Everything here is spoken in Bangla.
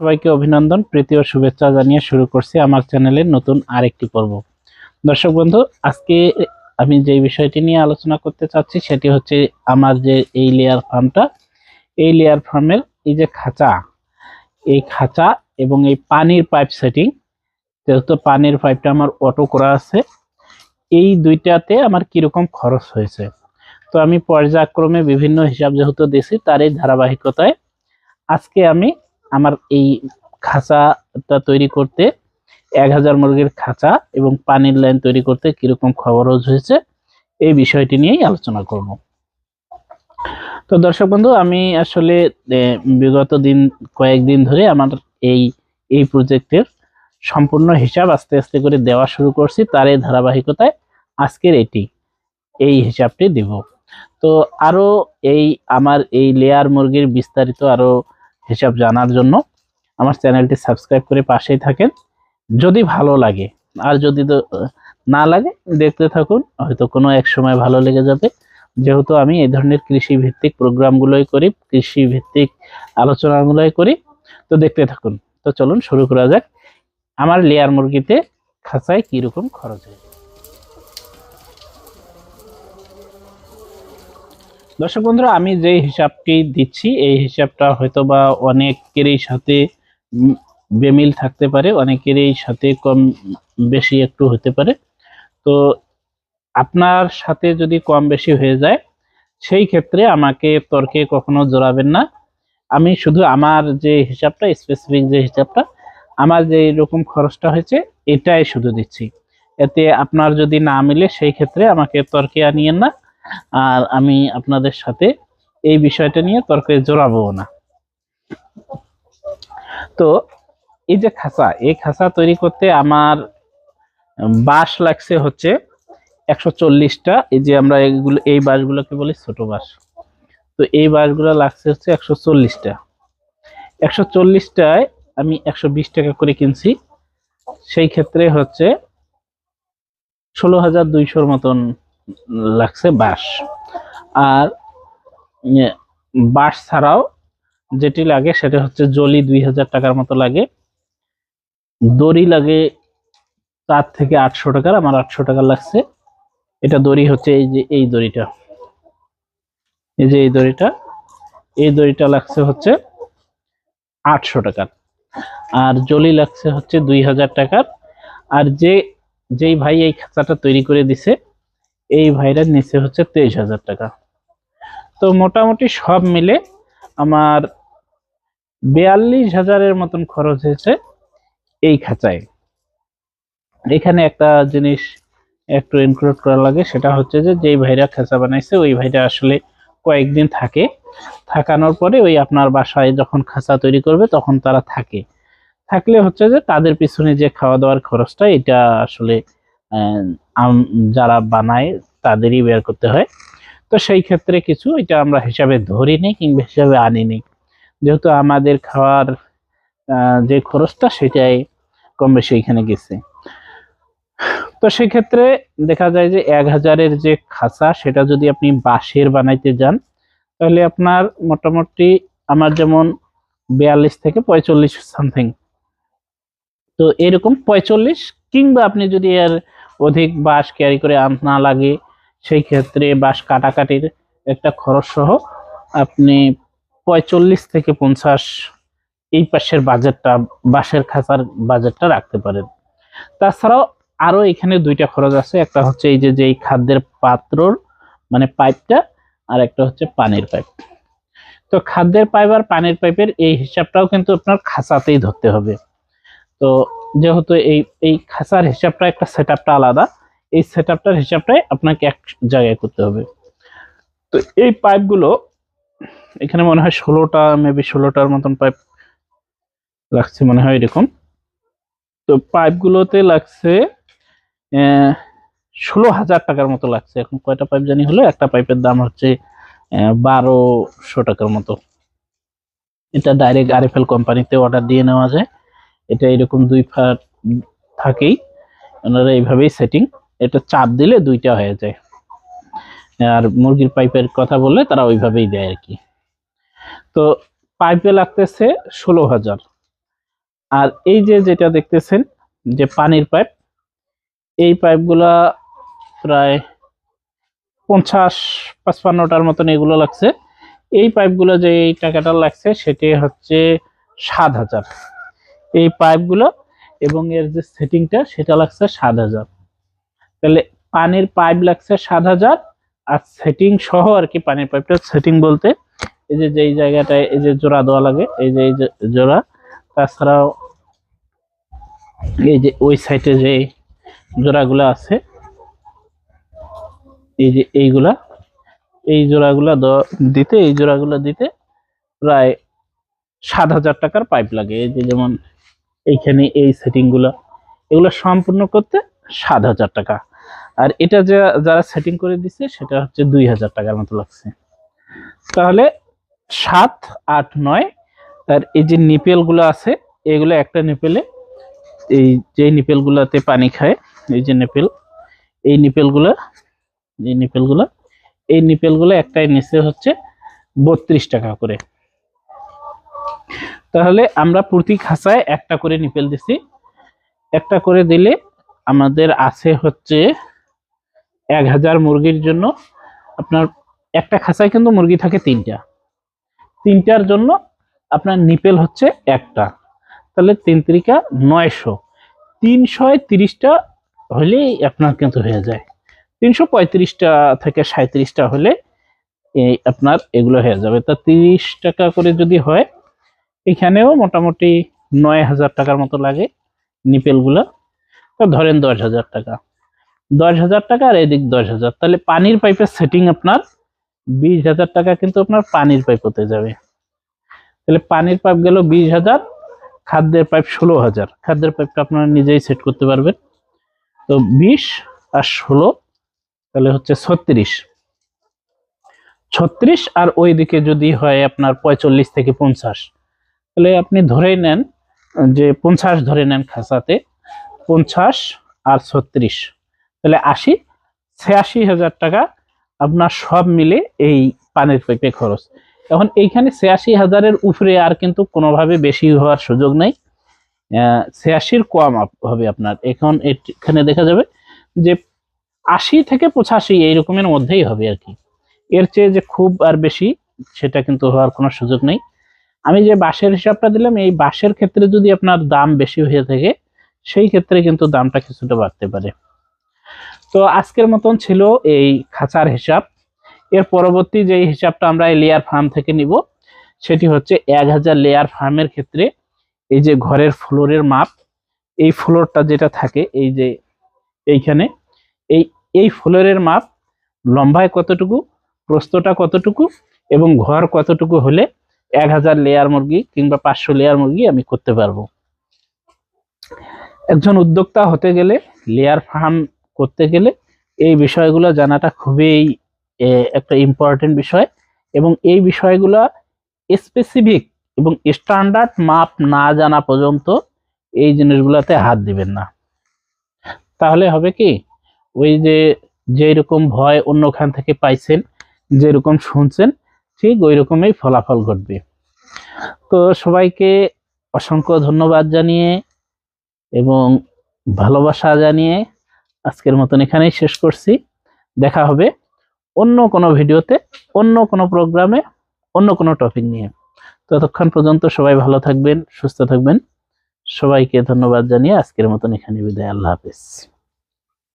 সবাইকে অভিনন্দন, প্রীতি ও শুভেচ্ছা জানিয়ে শুরু করছি আমার চ্যানেলের নতুন আরেকটি পর্ব। দর্শক বন্ধু, আজকে আমি যে বিষয়টি নিয়ে আলোচনা করতে চাচ্ছি সেটি হচ্ছে আমার যে এই লেয়ার ফার্মটা এই লেয়ার ফার্মের এই যে খাঁচা, এই খাঁচা এবং এই পানির পাইপ সেটিং যেহেতু পানির পাইপটা আমার অটো করা আছে, এই দুইটাতে আমার কীরকম খরচ হয়েছে? তো আমি পর্যায়ক্রমে বিভিন্ন হিসাব যেহেতু দিছি তার এই ধারাবাহিকতায় আজকে আমি আমার এই খাঁচাটা তৈরি করতে এক হাজার মুরগির খাঁচা এবং পানির লাইন তৈরি করতে কীরকম খরচ হয়েছে, এই বিষয়টি নিয়েই আলোচনা করব। তো দর্শক বন্ধু, আমি আসলে বিগত দিন, কয়েকদিন ধরে আমার এই এই প্রজেক্টের সম্পূর্ণ হিসাব আস্তে আস্তে করে দেওয়া শুরু করছি, তার এই ধারাবাহিকতায় আজকের এটি, এই হিসাবটি দিব। তো আরও এই, আমার এই লেয়ার মুরগির বিস্তারিত আরও হিসাব জানার জন্য আমার চ্যানেলটি সাবস্ক্রাইব করে পাশেই থাকেন। যদি ভালো লাগে, আর যদি না লাগে, দেখতে থাকুন। হয়তো কোনো এক সময় ভালো লেগে যাবে। যেহেতু আমি এই ধরনের কৃষি ভিত্তিক প্রোগ্রামগুলোই করি কৃষি ভিত্তিক আলোচনাগুলোই করি, তো দেখতে থাকুন। তো চলুন শুরু করা যাক। আমার লেয়ার মুরগিতে খাঁচায় কীরকম খরচ হয় দর্শক বন্ধুরা, আমি যে হিসাবটি দিচ্ছি, এই হিসাবটা হয়তো বা অনেকেরই সাথে বেমিল থাকতে পারে, অনেকেরই সাথে কম বেশি একটু হতে পারে। তো আপনার সাথে যদি কম বেশি হয়ে যায়, সেই ক্ষেত্রে আমাকে তর্কে কখনো জড়াবেন না। আমি শুধু আমার যে হিসাবটা স্পেসিফিক যে হিসাবটা, আমার যে রকম খরচটা হয়েছে, এটাই শুধু দিচ্ছি। এতে আপনার যদি না মিলে, সেই ক্ষেত্রে আমাকে তর্কে আনিয়েন না। আর আমি আপনাদের সাথে এই বিষয়টা নিয়ে তর্কে জড়াবো না। তো এই যে খাঁচা, এই খাঁচা তৈরি করতে আমার বাঁশ লাগছে হচ্ছে একশো চল্লিশটা। এই যে আমরা এগুলো, এই বাঁশগুলোকে বলি ছোট বাঁশ। তো এই বাঁশগুলো লাগছে হচ্ছে একশো চল্লিশটা। একশো চল্লিশটায় আমি একশো বিশ টাকা করে কিনছি। সেই ক্ষেত্রে হচ্ছে ষোলো হাজার দুইশোর মতন লাগছে বাঁশ। আর ইয়ে, বাঁশ ছাড়াও যেটি লাগে সেটা হচ্ছে জলি দুই হাজার টাকার মতো লাগে। দড়ি লাগে চার থেকে আটশো টাকার আমার আটশো টাকা লাগছে। এটা দড়ি হচ্ছে এই যে এই দড়িটা। এই যে এই দড়িটা। এই দড়িটা লাগছে হচ্ছে আটশো টাকার। আর জলি লাগছে হচ্ছে দুই হাজার টাকার। আর যে যেই ভাই এই খাঁচাটা তৈরি করে দিছে এই ভাইরার নিচে হচ্ছে তেইশ হাজার টাকা। তো মোটামুটি সব মিলে আমার বিয়াল্লিশ হাজারের মতন খরচ হয়েছে এই খাঁচায়। এখানে একটা জিনিস একটু ইনক্লুড করা লাগে, সেটা হচ্ছে যে যেই ভাইরা খাঁচা বানাইছে, ওই ভাইরা আসলে কয়েকদিন থাকে। থাকানোর পরে ওই আপনার বাসায় যখন খাঁচা তৈরি করবে, তখন তারা থাকে। থাকলে হচ্ছে যে তাদের পিছনে যে খাওয়া দাওয়ার খরচটা, এটা আসলে যারা বানায় তাদেরই বের করতে হয়। তো সেই ক্ষেত্রে কিছু এটা আমরা হিসাবে ধরি নি কিংবা হিসাবে আনি নি। যেহেতু আমাদের খাওয়ার যে খরচটা সেটাই কম বেশি এখানে গেছে। তো সেক্ষেত্রে দেখা যায় যে এক হাজারের যে খাঁচা, সেটা যদি আপনি বাঁশের বানাইতে যান, তাহলে আপনার মোটামুটি আমার যেমন বিয়াল্লিশ থেকে পঁয়তাল্লিশ সামথিং। তো এরকম পঁয়তাল্লিশ কিংবা আপনি যদি এর অধিক বাঁশ ক্যারি করে না লাগে সেই ক্ষেত্রে বাঁশ কাটাকাটির একটা খরচ সহ আপনি পঁয়তাল্লিশ থেকে পঞ্চাশ এই পাশের বাজেটটা, বাঁশের খাঁচার বাজেটটা রাখতে পারেন। তাছাড়াও আরও এখানে দুইটা খরচ আছে। একটা হচ্ছে এই যে, যেই খাদ্যের পাত্রর মানে পাইপটা, আর একটা হচ্ছে পানির পাইপ। তো খাদ্যের পাইপ আর পানির পাইপের এই হিসাবটাও কিন্তু আপনার খাঁচাতেই ধরতে হবে। তো যেহেতু এই এই খাঁচার হিসাবটা একটা সেট আলাদা, এই সেট আপটার হিসাবটাই আপনাকে এক জায়গায় করতে হবে। তো এই পাইপগুলো এখানে মনে হয় ষোলোটা মেবি ষোলোটার মতন পাইপ লাগছে মনে হয় এরকম। তো পাইপগুলোতে লাগছে ষোলো হাজার টাকার মতো লাগছে। এখন কয়টা পাইপ জানি হলো? একটা পাইপের দাম হচ্ছে বারোশো টাকার মতো। এটা ডাইরেক্ট আরএফএল কোম্পানিতে অর্ডার দিয়ে নেওয়া যায়। এটা এরকম দুই ফাট থাকেই। ওনারা এইভাবেই সেটিং এটা চাপ দিলে দুইটা হয়ে যায়। আর মুরগির পাইপের কথা বললে তারা ওইভাবেই দেয় আর কি। তো পাইপে লাগতেছে ষোলো হাজার। আর এই যে যেটা দেখতেছেন, যে পানির পাইপ, এই পাইপগুলা প্রায় পঞ্চাশ, পাঁচপান্নটার মতন এগুলো লাগছে। এই পাইপগুলো যে এই টাকাটা লাগছে সেটি হচ্ছে সাত হাজার। এই পাইপগুলো এবং এর যে সেটিংটা সেটা লাগছে সাত হাজার। তাহলে পানির পাইপ লাগছে সাত হাজার আর সেটিং সহ আর কি পানির পাইপটা সেটিং বলতে এই যে, যেই জায়গাটায় এই যে জোড়া দেওয়া লাগে, এই যে এই যে জোড়া, তাছাড়াও এই যে ওই সাইডে যে জোড়াগুলো আছে, এই যে এইগুলা, এই জোড়াগুলা দিতে, এই জোড়াগুলো দিতে প্রায় সাত হাজার টাকার পাইপ লাগে। এই যে যেমন এইখানে এই সেটিংগুলা এগুলো সম্পূর্ণ করতে সাত হাজার টাকা। আর এটা যে, যারা সেটিং করে দিছে, সেটা হচ্ছে দুই হাজার টাকার মতো লাগছে। তাহলে সাত, আট, নয় আর এই যে নিপেলগুলো আছে, এগুলো একটা নিপেলে, এই যে নিপেলগুলোতে পানি খায়, এই যে নিপেল, এই নিপেলগুলো, এই নিপেলগুলা এই নিপেলগুলো একটাই নিচে হচ্ছে বত্রিশ টাকা করে। তাহলে আমরা প্রতি খাঁচায় একটা করে নিপেল দিছি। একটা করে দিলে আমাদের আছে হচ্ছে এক হাজার মুরগির জন্য আপনার একটা খাঁচায় কিন্তু মুরগি থাকে তিনটা। তিনটার জন্য আপনার নিপেল হচ্ছে একটা। তাহলে তিন তিরিকা নয়শো। তিনশো তিরিশটা হলেই আপনার কিন্তু হয়ে যায়। তিনশো পঁয়ত্রিশটা থেকে সাঁত্রিশটা হলে এই আপনার এগুলো হয়ে যাবে। তা তিরিশ টাকা করে যদি হয় এখানেও মোটামুটি নয় হাজার টাকার মতো লাগে নিপেলগুলো। তো ধরেন দশ হাজার টাকা। দশ হাজার টাকা আর এদিক দশ হাজার। তাহলে পানির পাইপের সেটিং আপনার বিশ হাজার টাকা কিন্তু আপনার পানির পাইপ হতে যাবে। তাহলে পানির পাইপ গেল বিশ হাজার, খাদ্যের পাইপ ষোলো হাজার। খাদ্যের পাইপটা আপনারা নিজেই সেট করতে পারবেন। তো বিশ আর ষোলো, তাহলে হচ্ছে ছত্রিশ। ছত্রিশ আর ওই দিকে যদি হয় আপনার পঁয়তাল্লিশ থেকে পঞ্চাশ। তাহলে আপনি ধরেই নেন যে পঞ্চাশ ধরে নেন খাসাতে, পঞ্চাশ আর ছত্রিশ। তাহলে আশি, ছিয়াশি হাজার টাকা আপনার সব মিলে এই পানির পাইপে খরচ। এখন এইখানে ছিয়াশি হাজারের উপরে আর কিন্তু কোনোভাবে বেশি হওয়ার সুযোগ নেই। ছিয়াশির কম হবে আপনার। এখন এখানে দেখা যাবে যে আশি থেকে পঁচাশি এই রকমের মধ্যেই হবে আর কি। এর চেয়ে যে খুব আর বেশি সেটা কিন্তু হওয়ার কোনো সুযোগ নেই। আমি যে বাঁশের হিসাবটা দিলাম, এই বাঁশের ক্ষেত্রে যদি আপনার দাম বেশি হয়ে থাকে, সেই ক্ষেত্রে কিন্তু দামটা কিছুটা বাড়তে পারে। তো আজকের মতন ছিল এই খাঁচার হিসাব। এর পরবর্তী যে হিসাবটা আমরা এই লেয়ার ফার্ম থেকে নিব, সেটি হচ্ছে এক হাজার লেয়ার ফার্মের ক্ষেত্রে এই যে ঘরের ফ্লোরের মাপ, এই ফ্লোরটা যেটা থাকে, এই যে এইখানে, এই এই ফ্লোরের মাপ লম্বায় কতটুকু, প্রস্থটা কতটুকু এবং ঘর কতটুকু হলে এক হাজার লেয়ার মুরগি কিংবা পাঁচশো লেয়ার মুরগি আমি করতে পারব। একজন উদ্যোক্তা হতে গেলে লেয়ার ফার্ম করতে গেলে এই বিষয়গুলো জানাটা খুবই একটা ইম্পর্টেন্ট বিষয় এবং এই বিষয়গুলো স্পেসিফিক এবং স্ট্যান্ডার্ড মাপ না জানা পর্যন্ত এই জিনিসগুলোতে হাত দিবেন না। তাহলে হবে কি, ওই যে যেরকম ভয় অন্যখান থেকে পাইছেন, যেরকম শুনছেন ঠিক ওই রকমই ফলাফল ঘটবে। তো সবাইকে অসংখ্য ধন্যবাদ জানিয়ে এবং ভালোবাসা জানিয়ে আজকের মতন এখানেই শেষ করছি। দেখা হবে অন্য কোনো ভিডিওতে, অন্য কোনো প্রোগ্রামে, অন্য কোনো টপিক নিয়ে। ততক্ষণ পর্যন্ত সবাই ভালো থাকবেন, সুস্থ থাকবেন। সবাইকে ধন্যবাদ জানিয়ে আজকের মতন এখানে বিদায়। আল্লাহ হাফেজ।